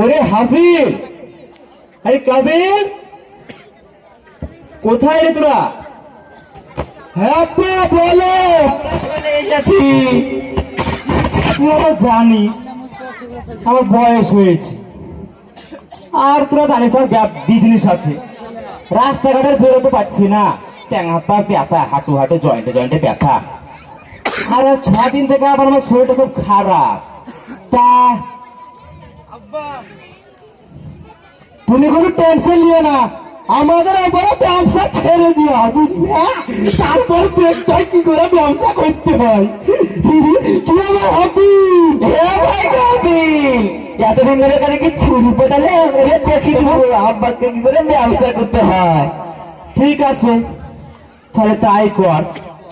ওরে হাফিজ। আরে কাবিল কোথায় রে তোরা? হ্যাঁ বলো। চলে এসেছি। তুই আমার জানিস আমার বয়স হয়েছে। আর তোরা জানিস তোর বিজনেস আছে। রাস্তাঘাটে বেরোতে পারছি না। ট্যাঙাপা ব্যথা হাঁটু হাঁটু জয়েন্টে জয়েন্টে ব্যথা। আর আর ছ দিন থেকে আবার আমার শরীরটা খুব খারাপ। তা তুমি কোনো টেনশন নিও না। আমাদের একবার ব্যবসা ছেড়ে দিও বুঝলি? তারপর দেখতে কি করে ব্যবসা করতে হয়। কি আমার হবি? হে ভাই হবি। এতদিন ধরে কি ছুরি পেটালে আব্বাকে কি করে ব্যবসা করতে হয়? ঠিক আছে তাহলে তাই কর।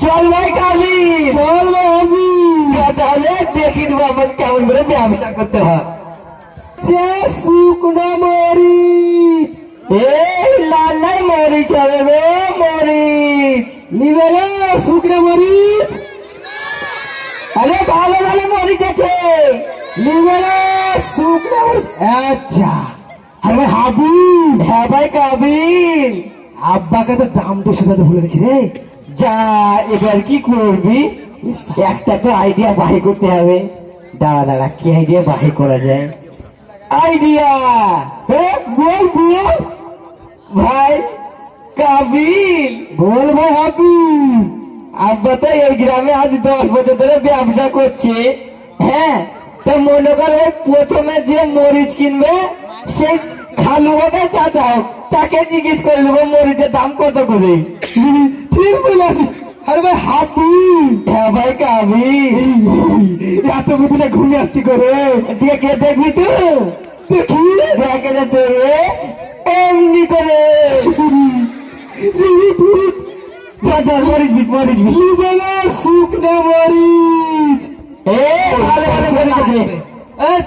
চল ভাই কালি চল ভাই হবি। তাহলে দেখি আমাকে কেমন করে ব্যবসা করতে হয়। সে শুকনো মরিচ এই লাল লাল মরিচ হবে রে মরিচ। নিবে শুকনো মরিচ। আরে ভালো ভালো মরিচ আছে। নিবে শুকনো মরিচ। আচ্ছা। আরে ভাই হাবিল হ্যাঁ ভাই, কাবিল। আব্বাকে তো দাম তো সেটা ভুলে গেছি রে। যা, এবার কি করবি? একটা তো আইডিয়া বাহি করতে হবে। দাঁড়া দাঁড়া, কি আইডিয়া বাহি করা যায়? আইডিয়া। বল বল। ভাই, কাবিল। বল, ভাই হাবিল আব্বা তো এই গ্রামে আজ দশ বছর ধরে ব্যবসা করছে। হ্যাঁ তো মনে করে প্রথমে যে মরিচ কিনবে, সে খালু হবে, চাচা তাকে জিজ্ঞেস করে নেব মরিচের দাম কত করে। ঠিক বলেছিস। আরে ভাই হাবি হ্যাঁ ভাই কাবি এত বুঝলে ঘুমিয়ে আসছি করে। দেখে দেখবি তো? দেখি। দেখে তোরে। এমনি করে। মরিচ মরিচ শুকনো মরিচ। এ ভালো ভালো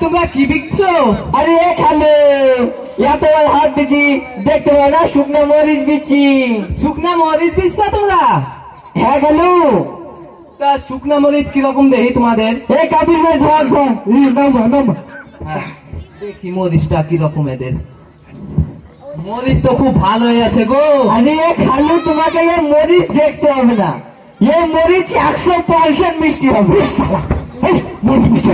তোমরা কি বিকছো? আরে এ খালে এত হাত দিচ্ছি দেখতে পাও না শুকনো মরিচ বিচ্ছি। শুকনা মরিচ বিকছো তোমরা? হ্যাঁ তা শুকনা মরিচ কীরকম দেখি তোমাদের? এ কাবিল ভাই ই হ্যাঁ, দেখি মরিচটা কীরকম এদের। মরিচ তো খুব ভালোই আছে গো। আরে খালু তোমাকে এ মরিচ দেখতে হবে না। এ মরিচ একশো পার্সেন্ট মিষ্টি হবে। মরিচ মিষ্টি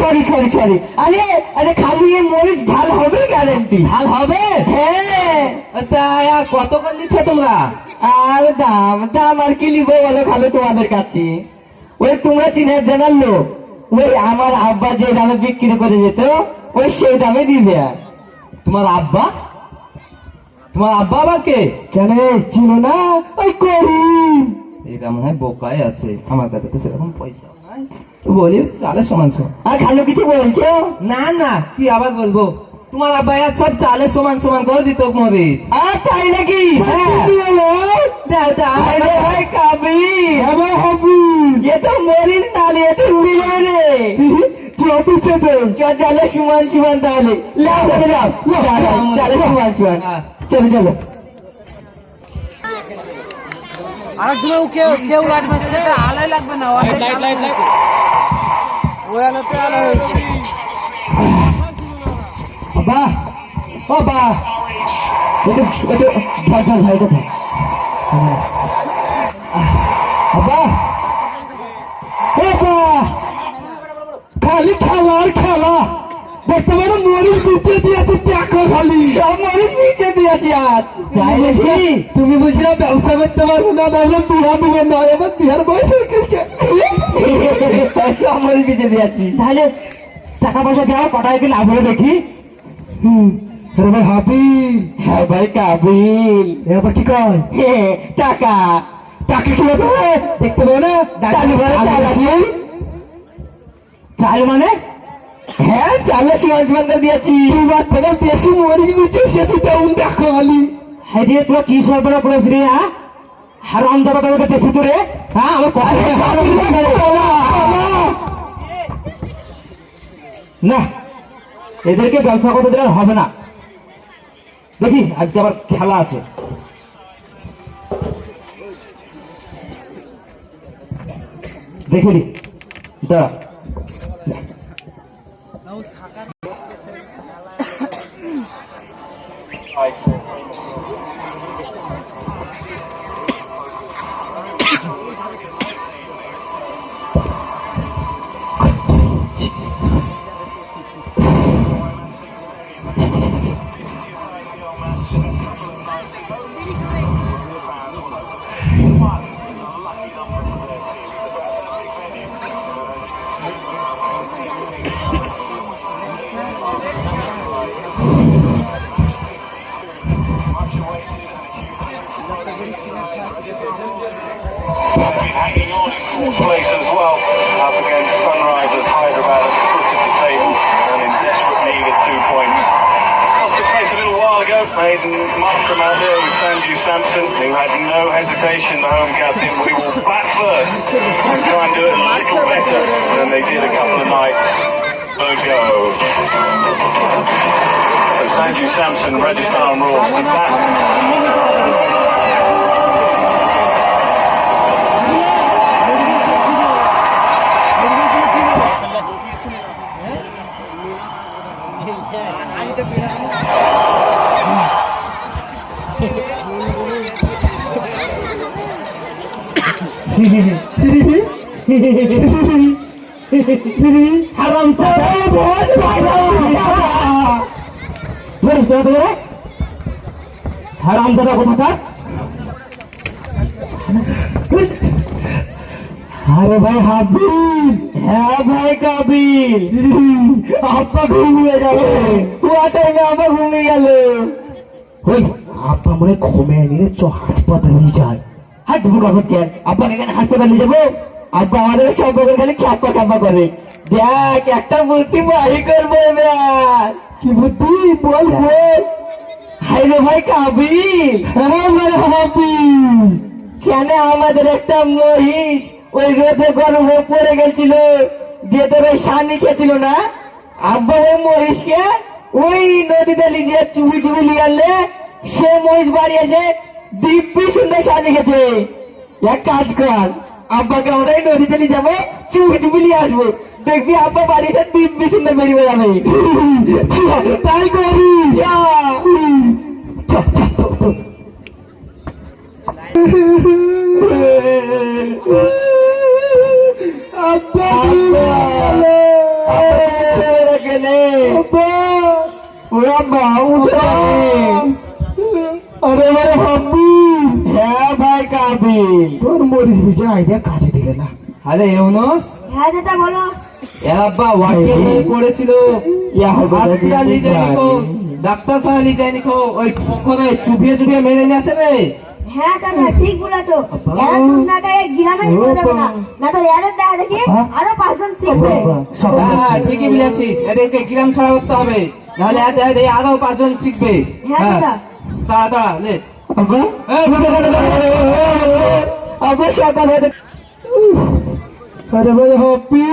সরি সরি সরি আরে আরে খালু এ মরিচ ঝাল হবে গ্যারেন্টি ঝাল হবে? হ্যাঁ। তা আর কত করে নিচ্ছ তোমরা? আর দাম দাম আর কি নিবো বলো খালু তোমাদের কাছে? ওই তোমরা চিনার জানার লোক। ওই আমার আব্বা যে দামে বিক্রি করে যেত ওই সেই দামে দিবে। তোমার আব্বা? তোমার আব্বা আবার কে কেন? চিনো না? ওই করিম এটা মনে হয় বোকায় আছে আমার কাছে তো সেরকম পয়সা নাই। বলি চালে সমান। আর খালু কিছু বলছো? না না কি আবার বলব? তোমার আব্বা আর সব চালে সমান সমান করে দিত মরিচ আর তাই নাকি হ্যাঁ। দাও দাও আরে ভাই কাবি হবে হবি এ তো মরিস নালে এ তো উড়ে যাবে রে চল চেতে চলে সমান সমান তাহলে লাও চলে যাও চলে সমান সমান হ্যাঁ। চলো চলো আরেকজনের কেউ কেউ লাইট মারছে এটা আলাই লাগবে না লাইট লাইট লাইট ওই আলোতে আলো হয়েছে বাবা বাবা ধর ধর ভাই ধর বাবা বাবা খালি খেলা মরিচ নিচে দিয়েছে দেখো খালি। সব মরিচ নিচে দিয়েছে আজ। তুমি বুঝলে ব্যবসা করতে পারব না তাহলে বিহা দিবে না। এবার বিহার বয়স সব মরিচ নিচে দিয়েছি। তাহলে টাকা পয়সা দেওয়া কটায় কি লাভ হলো দেখি। আরে ভাই হাবিল। হ্যাঁ ভাই কাবিল। এবার কি কয়? টাকা। টাকা কি হবে? দেখতে পাবো না? চালু করে চাল আছে। চাল মানে? হ্যাঁ চালে সীমান সীমান দিয়েছি। এবার থেকে বেশি মরিচ বুঝছি সেটি তেমন দেখো খালি। হ্যাঁ রে তোরা কি সর্বনা রে হ্যাঁ? হারাম যাবা তোকে দেখি তো রে হ্যাঁ? আমার কথা না। এদেরকে ব্যবসা করতে দিলে হবে না। দেখি আজকে আবার খেলা আছে। দেখি দাঁড়া। Up against Sunrisers Hyderabad at the foot of the table and in desperate need of two points. Lost took place a little while ago, made an marker out there with Sanju Sampson, who had no hesitation, the home captain. We will bat first and try and do it a little better than they did a couple of nights ago. So Sanju Sampson, Rajasthan Royals to bat. হারাম না তোরা হারাম চালা কোথাকার আরে ভাই হাবিল হ্যাঁ ভাই কাবিল। আপা ঘুমিয়ে গেল। ওয়াটাইমে আমার ঘুমিয়ে গেল। ওই আপা মনে ঘুমিয়ে নিলে চ হাসপাতালে নিয়ে যায়। হাট বুড়া করতে আব্বাকে এখানে হাসপাতালে নিয়ে যাব? আব্বা আমাদের সম্পর্কে খালি খ্যাপা খ্যাপা করে। দেখ একটা মূর্তি বাড়ি করব এবার। কি বুদ্ধি বল বল। হাই রে ভাই কাবিল। হ্যাঁ ভাই হাবিল। কেন আমাদের একটা মহিষ ওই রোদে গরমে পড়ে গেছিল। দিয়ে তোর ওই সানি খেয়েছিল না? আব্বা মহিষকে ওই নদীতে লিয়ে চুবি চুবি লিয়ে আনলে সে মহিষ বাড়ি এসে দিব্যি সুন্দর সানি খেছে এক কাজ কর আব্বাকে আমরা এই নদীতে নিয়ে যাব চুবি চুবি নিয়ে আসব। দেখবি আব্বা বাড়ি এসে দিব্যি সুন্দর বেরিয়ে যাবে তাই করি। যা। আরে হাব্বি হ্যাঁ ভাই কাবিল তোর মরিস বিজয় আইডিয়া কাজে দিলে না আরে ইউনুস হ্যাঁ বলো এ আব্বা ওয়াকে ইয়া হবে। ডাক্তার কো ওই চুপিয়ে চুপিয়ে মেরে নিয়েছে রে। হ্যাঁ ঠিক বলেছ এরা না গায়ে গ্রামে নিয়ে যাবে না না তো এদের দেখা দেখি আরও পাঁচজন শিখবে হ্যাঁ হ্যাঁ, ঠিকই বলেছিস এদেরকে গ্রাম ছাড়া করতে হবে নাহলে এতে এতে আরও পাঁচজন শিখবে হ্যাঁ, হ্যাঁ লে আরে ভাই হপি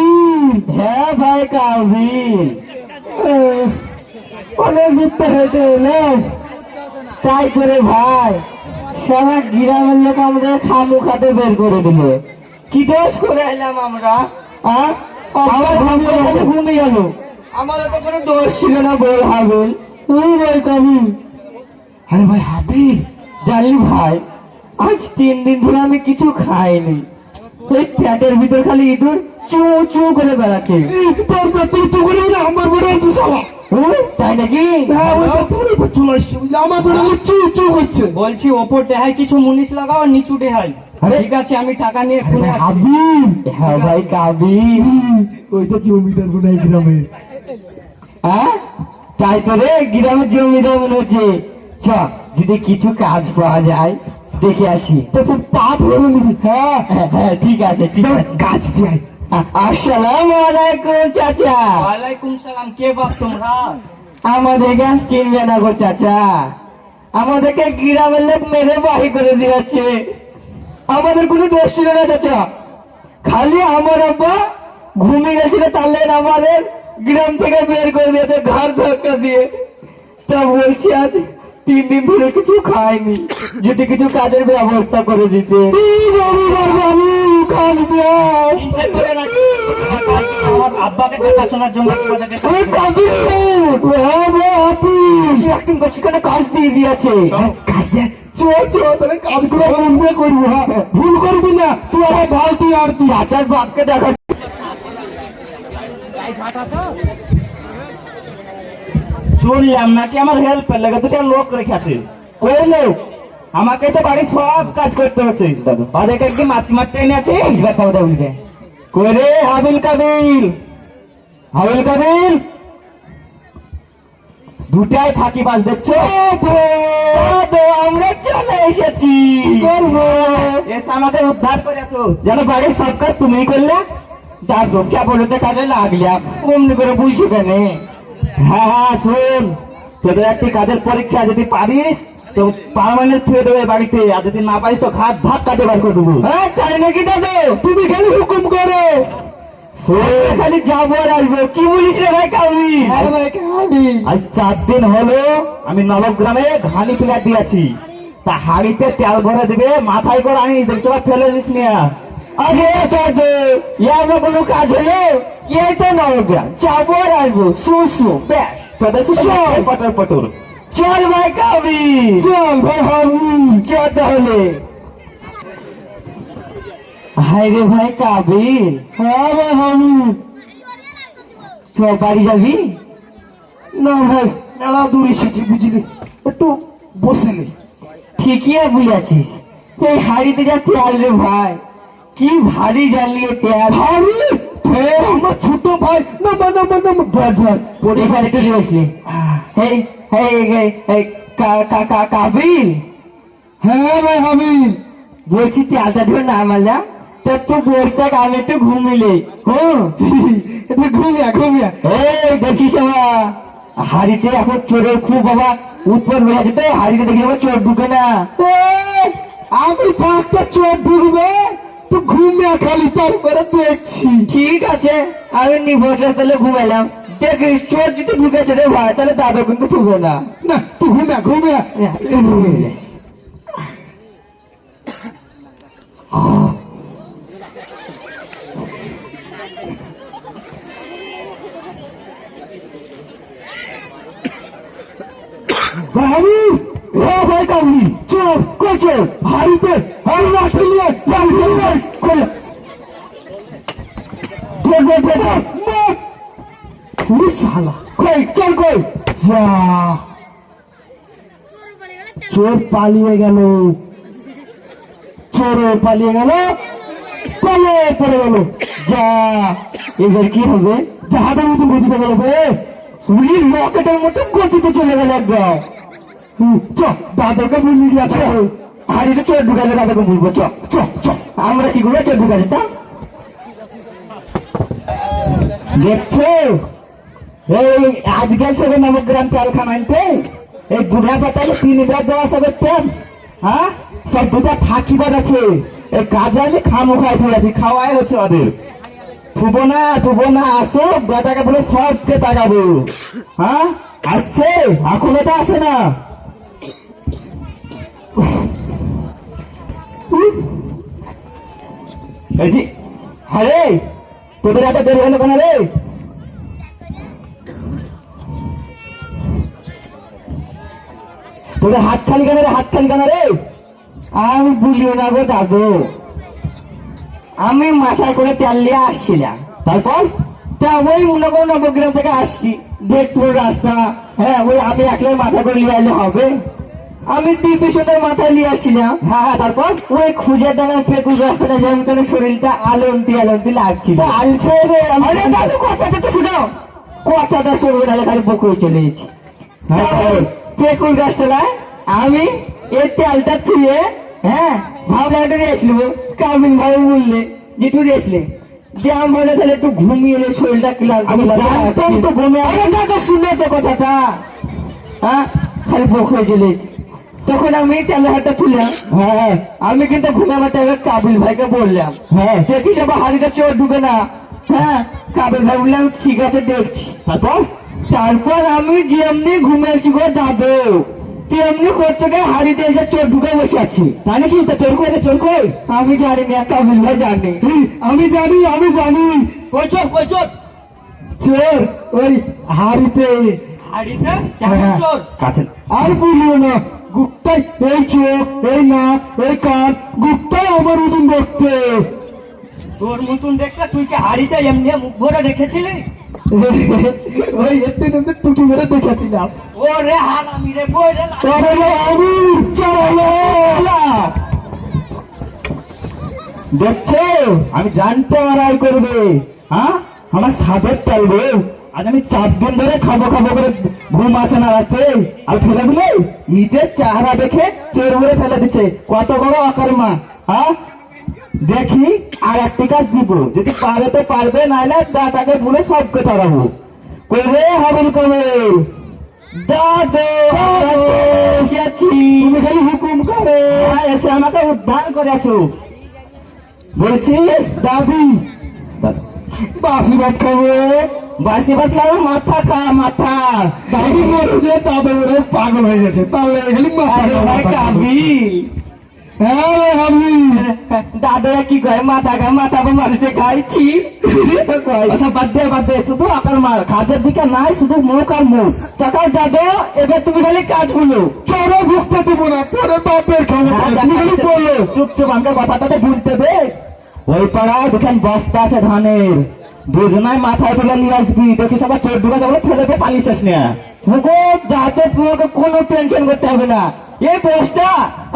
হ্যাঁ ভাই অনেক হয়েছে তাই করে ভাই সারা গ্রামের লোক আমাদের খামু খাতে বের করে দিল। কি দোষ করে এলাম আমরা গেল। আমাদের তো কোনো দোষ ছিল না বল হাবিল। তুই বল কাবিল আরে ভাই হাবিল জানি ভাই আজ তিন দিন ধরে আমি কিছু খাইনি। ওই প্যাটের ভিতর খালি ইঁদুর চু চু করে বেড়াচ্ছে। তোর পেটে চু করে আমার বেড়ে আছে সালা তাই নাকি? হ্যাঁ চলে আমার বেড়ে চু করছে বলছি ওপর দেহায় কিছু মুনিশ লাগাও নিচু দেহায়। ঠিক আছে আমি টাকা নিয়ে হ্যাঁ ভাই কাবিল ওইটা জমিদার মনে হয় গ্রামে। হ্যাঁ? তাই তো রে গ্রামের জমিদার মনে হচ্ছে। চ যদি কিছু কাজ পাওয়া যায় দেখে আসি। তো তোর পা ধরে নিবি। হ্যাঁ হ্যাঁ, হ্যাঁ ঠিক আছে ঠিক আছে। কাজ দিয়ে আসসালামু আলাইকুম চাচা। ওয়ালাইকুম সালাম কে বাপ তোমরা? আমাদের গাছ চিনবে না গো চাচা। আমাদেরকে গ্রামের লোক মেরে বাড়ি করে দিয়েছে। আমাদের কোনো দোষ ছিল না চাচা। খালি আমার আব্বা ঘুমিয়ে গেছিল তাহলে আমাদের গ্রাম থেকে বের করে দিয়েছে ঘর ধাক্কা দিয়ে। তা বলছি আজ তিন দিন ধরে কিছু খাইনি। যদি কিছু কাজের ব্যবস্থা করে দিতে। ভুল করবি না তুই আমার ভালো তুই আর তুই আচার বাপকে দেখা শুনলাম নাকি আমার হেল্পের লেগে দুটা লোক রেখেছে করলে আমাকে তো বাড়ি সব কাজ করতে হচ্ছে। ওদেরকে একদিন মাছ মারতে কথা বলবে করে হাবিল কাবিল। হাবিল কাবিল। দুটাই ফাঁকি বাজ দেখছ? আমরা চলে এসেছি। করব? এসে আমাকে উদ্ধার করেছ। যেন বাড়ির সব কাজ তুমিই করলে। যার দক্ষা বলতে কাজে লাগলে। অমনি করে বুঝছি কেন। হ্যাঁ হ্যাঁ শোন। তোদের একটি কাজের পরীক্ষা যদি পারিস তো পারমানেন্ট থুয়ে দেবে বাড়িতে। আর যদি না পারিস তো ভাত কাটে বার করে দেবো। হ্যাঁ তাই নাকি দাদু? তুমি খালি হুকুম করে। খালি যাব আর আসব। কি বলিস রে ভাই কাবি আজ চার দিন হলো আমি নবগ্রামে ঘানি প্লেয়ার দিয়েছি। তা হাড়িতে তেল ভরে দিবে মাথায় করে আনি দেখতে পাচ্ছ ফেলে দিস নিয়া আরে চার ইয়ার কোনো কাজ হলো? এই তো নবগ্রাম যাব আর আসব। শু শু ব্যাস। পটর পটর চল ভাই কাবি। চল ভাই হাবি চল তাহলে। হাই রে ভাই কাবিল হ্যাঁ ভাই হাবি। চল বাড়ি যাবি? না ভাই মেলা দূর এসেছি বুঝলি? একটু বসে নেই ঠিকই বুঝাচ্ছিস। এই হাড়িতে যা তেল রে ভাই। কি ভারী জ্বালিয়ে তেল। ভারী? আমার ছোট ভাই। না না না না ভাই ভাই এখানে একটু বসলি এই এই এই কাবিল। হ্যাঁ ভাই, হাবিল। বলছি, তেলটা ধরে না বাবা হাড়িতে এখন চোরের খুব বাবা উৎপন্ন হয়ে আছে তো, হাড়িতে দেখি চোর ঢুকে না। আমি থাকতে চোর ঢুকবে। তো ঘুমিয়া খালি, তারপরে দেখছি। ঠিক আছে, আমি নিবসে তাহলে ঘুমাইলাম। চোর যদি ঢুকেছে রে ভাই? তাহলে দাদা কিন্তু ঢুকবে না। না তুই ঘুমিয়া ঘুমিয়ে বাবু! ও ভাই কাবলি চোর কই চোর? হাড়িতে হাড়ি লাঠি নিয়ে বাড়ি চলে আস করে ধর ধর ধর ধর মার উই শালা কই চল কই যা চোর পালিয়ে গেল। চোর পালিয়ে গেল পালে পড়ে গেল। যা, এবার কি হবে? জাহাজের মতো গতিতে গেল রকেটের মতো গতিতে চলে গেল চ চ আমরা কি করে চোর তা এই বুড়া পাতালে তিনবার যাওয়া সবে তেল হ্যাঁ? সব দুটা ফাঁকিবাদ আছে এই কাজে আমি খামো ঠিক আছে খাওয়াই হচ্ছে ওদের। থুবো না থুবো না, আসো, বেটাকে বলে সবকে তাকাবো হ্যাঁ? আসছে? এখনও তো আসে না। এই যে, আরে, তোদের এত দেরি হলো কেন রে? তোদের হাত খালি কেন রে হাত খালি কেন রে? আমি বুঝিও না গো দাদু। আমি মাথায় করে তেল নিয়ে আসছিলাম। তারপর তা ওই মনে করো নবগ্রাম থেকে আসছি দেখব রাস্তা। হ্যাঁ ওই আমি একলাই মাথা করে নিয়ে আসলে হবে। আমি ডিপ্রেশনের মাথায় নিয়ে আসছিলাম। হ্যাঁ হ্যাঁ তারপর ওই খুঁজে দেখার ফেকুর রাস্তাটা যেমন করে শরীরটা আলন্তি আলন্তি লাগছিল। আলছে রে আরে দাদু কথাটা তো শুনো। কথাটা শুনব তাহলে খালি বকুড়ে চলে গেছি পেকুর গাছতলায় আমি এই তেলটা থুয়ে হ্যাঁ একটু রেস্ট নেব। কামিন ভাবে বললে যে রেস্ট নে। ব্যায়াম হলে তাহলে একটু ঘুমিয়ে এলে শরীরটা ক্লাস আমি জানতাম তো ঘুমিয়ে আরে তো শুনে তো কথাটা। হ্যাঁ খালি বক হয়ে চলে তখন আমি তেলে হাতটা তুললাম। হ্যাঁ। আমি কিন্তু ঘুমাবার টাইমে কাবিল ভাইকে বললাম। হ্যাঁ। দেখিস আবার হাড়িটা চোর ঢুকে না। হ্যাঁ কাবিল ভাই বললাম ঠিক আছে দেখছি। তারপর? তারপর আমি যেমনি ঘুমিয়েছি গো দাদু করতে গিয়ে হাড়িতে এসে চোর ঢুকে বসে আছি। তাই নাকি? তা চোর করে চোর কই? আমি জানি না কাবিল ভাই জানি আমি জানি আমি জানি। কই চোর কই চোর? চোর ওই হাড়িতে। হাড়িতে? চোর? কাছে আর বলিও না গুপ্তাই এই চোখ এই না এই কান গুপ্তাই আমার মতন দেখতে। তোর মতন দেখতে তুই কি হাড়িতে এমনি মুখ ভরে রেখেছিলি? ওই একটু টুকি মেরে দেখেছিলাম। হারামি রে আমি দেখছ? আমি জানতে মারাই করবে। হ্যাঁ? আমার সাদের টালবে আজ আমি চার দিন ধরে খাব খাব করে ঘুম আসে না রাতে। আর ফেলে দিলে? নিজের চেহারা দেখে চোর ভরে ফেলে দিচ্ছে। কত বড় অকর্মা। হ্যাঁ? দেখি আর একটি কাজ দিব। যদি পারে তো পারবে নাহলে দাদাকে বলে সবকে তাড়াবো করে হবেন কবে দাদু এসে আছি তুমি খালি হুকুম করে। এসে আমাকে উদ্ধার করেছ। বলছি দাদি। বাসি ভাত খাবে। বাসি ভাত খাব মাথা খা মাথা। দাদি মরে যে দাদা পাগল হয়ে গেছে। তাহলে খালি মাথা আরে দাদারা কি কয়? মাথা খা মাথা বা মানুষে খাইছি। আচ্ছা বাদ দে বাদ দে। শুধু আকার মা কাজের দিকে নাই শুধু মুখ আর মুখ। টাকা দাদা এবার তুমি খালি কাজগুলো। চড়ো ঢুকতে দেবো না তোরে বাপের খাব হ্যাঁ, তুমি খালি বলো চুপ চুপ আমাকে কথাটাতে ভুলতে দে। ওই পাড়ায় দুখান বস্তা আছে ধানের। দুজনায় মাথায় তুলে নিয়ে আসবি। দেখি সবাই চোর ঢুকে যাব ফেলে দিয়ে পালিয়ে না মুখো দাঁতে তোমাকে কোনো টেনশন করতে হবে না। এই বস্তা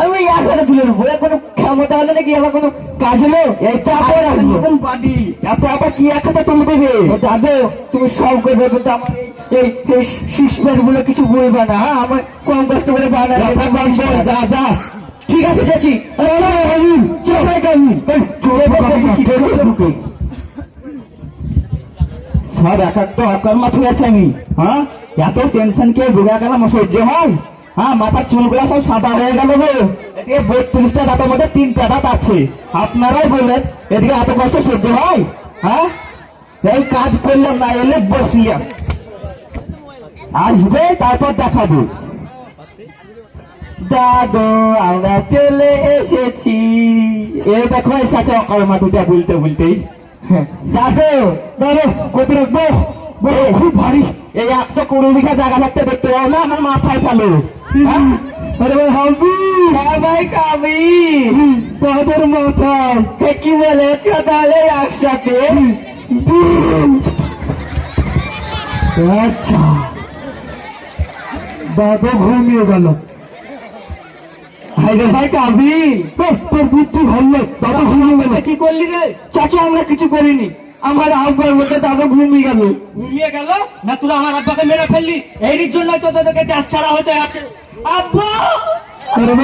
আমি একসাথে তুলে নেব। কোনো ক্ষমতা হলে নাকি আমার কোনো কাজ হলো? এই চাপে নতুন বাড়ি এত আবার কি একসাথে তুলে দেবে? দাদু তুমি সব করবে কিন্তু আমার এই এই সিক্স প্যান্ট বলে কিছু বলবে না হ্যাঁ? আমার কম কষ্ট করে যা যা ঠিক আছে যাচ্ছি। সব এক একটা অকর্মা ঠিক আছে আমি। হ্যাঁ? এত টেনশন কে বুঝা গেলাম সহ্য হয়। হ্যাঁ আপনারাই বললেন এদিকে এত কষ্ট সহ্য হয়? হ্যাঁ? কাজ করলাম না, এলে বসলাম। আসবে, তারপর দেখাবো। দাদু, আমরা চলে এসেছি। এ দেখো এসেছে অকর্মা দুটা বলতে বলতেই। দাদু দাদু, কত রাখব? খুব ভারী। এই একশো কুড়ি বিঘা জায়গা থাকতে দেখতে পাবো না আমার মাথায় ফেলো। হ্যাঁ? হ্যাঁ তাদের মাথায় কি বলেছ তাহলে একসাথে? আচ্ছা। ঘুমিয়ে গেল। হাইরে ভাই কাবি। তোর বুদ্ধি ভালো। দাদা ঘুমিয়ে গেল। কি করলি রে? চাচা আমরা কিছু করিনি। আমার আব্বার মধ্যে দাদা ঘুমিয়ে গেল। ঘুমিয়ে গেল? না তোরা আমার আব্বাকে মেরে ফেললি। এরই জন্য তো তোদেরকে দেশ ছাড়া হতে আছে। আব্বা! ভাই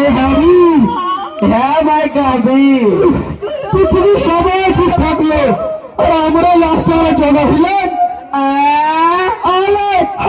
হ্যাঁ ভাই কাবি পৃথিবীর সবাই ঠিক থাকল। আর আমরা লাস্টে আমরা জগা হইলাম আলে, আ।